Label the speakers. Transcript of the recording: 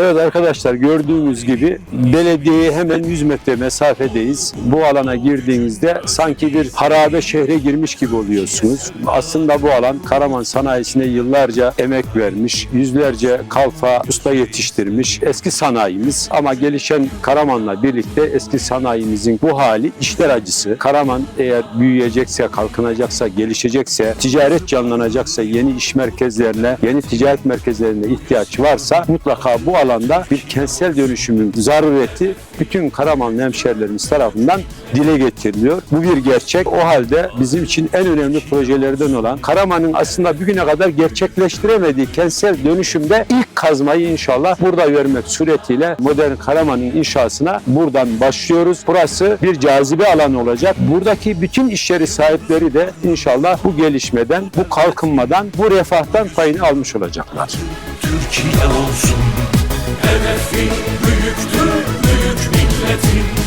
Speaker 1: Evet arkadaşlar gördüğünüz gibi belediyeye hemen 100 metre mesafedeyiz. Bu alana girdiğinizde sanki bir harabe şehre girmiş gibi oluyorsunuz. Aslında bu alan Karaman sanayisine yıllarca emek vermiş, yüzlerce kalfa usta yetiştirmiş eski sanayimiz ama gelişen Karaman'la birlikte eski sanayimizin bu hali işler acısı. Karaman eğer büyüyecekse, kalkınacaksa, gelişecekse, ticaret canlanacaksa, yeni iş merkezlerine, yeni ticaret merkezlerine ihtiyaç varsa mutlaka bu alanda bir kentsel dönüşümün zarureti bütün Karamanlı hemşerilerimiz tarafından dile getiriliyor. Bu bir gerçek. O halde bizim için en önemli projelerden olan Karaman'ın aslında bugüne kadar gerçekleştiremediği kentsel dönüşümde ilk kazmayı inşallah burada vermek suretiyle modern Karaman'ın inşasına buradan başlıyoruz. Burası bir cazibe alanı olacak. Buradaki bütün iş yeri sahipleri de inşallah bu gelişmeden, bu kalkınmadan, bu refahtan payını almış olacaklar.
Speaker 2: Türkiye olsun Hedefi büyüktür büyük milletin